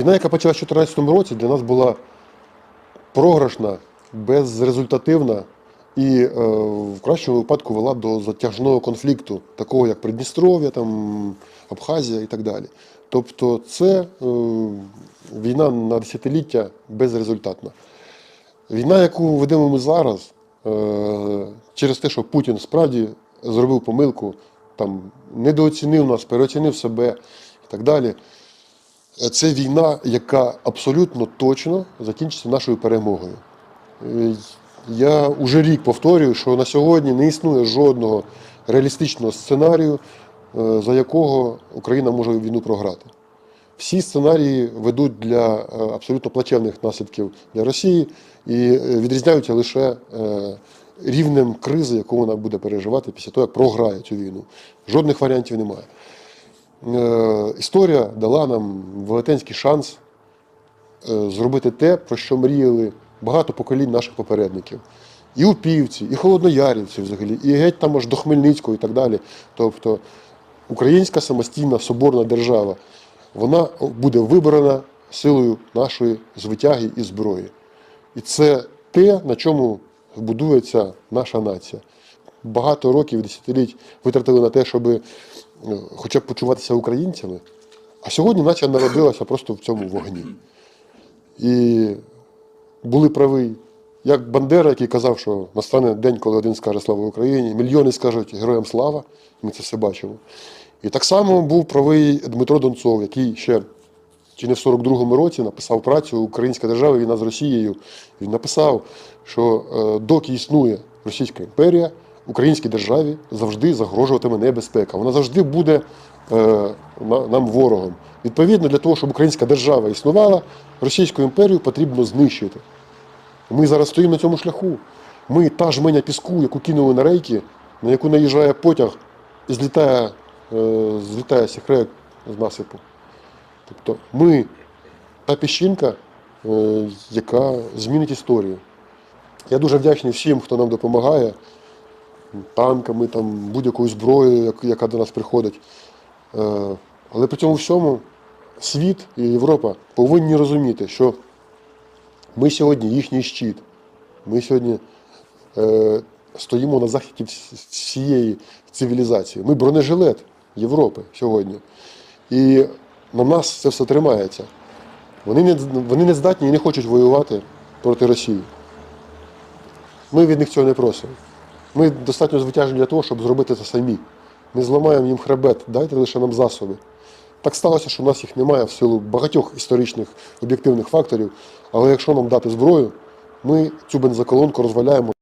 Війна, яка почалася в 2014 році, для нас була програшна, безрезультативна і е, в кращому випадку вела до затяжного конфлікту, такого як Придністров'я, там, Абхазія і так далі. Тобто це е, війна на десятиліття безрезультатна. Війна, яку ведемо ми зараз, е, через те, що Путін справді зробив помилку, там, недооцінив нас, переоцінив себе і так далі. Це війна, яка абсолютно точно закінчиться нашою перемогою. Е, Я уже рік повторюю, що на сьогодні не існує жодного реалістичного сценарію, е, за якого Україна може війну програти. Всі сценарії ведуть для е, абсолютно плачевних наслідків для Росії і відрізняються лише рівнем кризи, яку вона буде переживати після того, як програє цю війну. Жодних варіантів немає. Історія дала нам велетенський шанс е, зробити те, про що мріяли багато поколінь наших попередників. І упівці, і холодноярівці взагалі, і геть там аж до Хмельницького і так далі. Тобто українська самостійна соборна держава, вона буде вибрана силою нашої звитяги і зброї. І це те, на чому будується наша нація. Багато років, десятиліть витратили на те, щоб е, хоча б почуватися українцями. А сьогодні нація народилася просто в цьому вогні. І були праві. Як Бандера, який казав, що настане день, коли один скаже Слава Україні, мільйони скажуть героям слава, ми це все бачимо. І так само був правий Дмитро Донцов, який ще чи не в 42-му році написав працю Українська держава, війна з Росією. Він написав, що е, доки існує Російська імперія, українській державі завжди загрожуватиме небезпека. Вона завжди буде е, нам ворогом. Відповідно, для того, щоб українська держава існувала, Російську імперію потрібно знищити. Ми зараз стоїмо на цьому шляху. Ми та жменя піску, яку кинули на рейки, на яку наїжджає потяг і злітає, е, злітає сіхрек з насипу. Тобто ми та піщинка, е, яка змінить історію. Я дуже вдячний всім, хто нам допомагає, танками, там, будь-якою зброєю, яка до нас приходить. Е, Але при цьому всьому світ і Європа повинні розуміти, що ми сьогодні їхній щит. Ми сьогодні е, стоїмо на захисті всієї цивілізації. Ми бронежилет Європи сьогодні. І на нас це все тримається. Вони не, вони не здатні і не хочуть воювати проти Росії. Ми від них цього не просимо. Ми достатньо звитяжні для того, щоб зробити це самі. Ми зламаємо їм хребет, дайте лише нам засоби. Так сталося, що в нас їх немає в силу багатьох історичних об'єктивних факторів. Але якщо нам дати зброю, ми цю бензоколонку розваляємо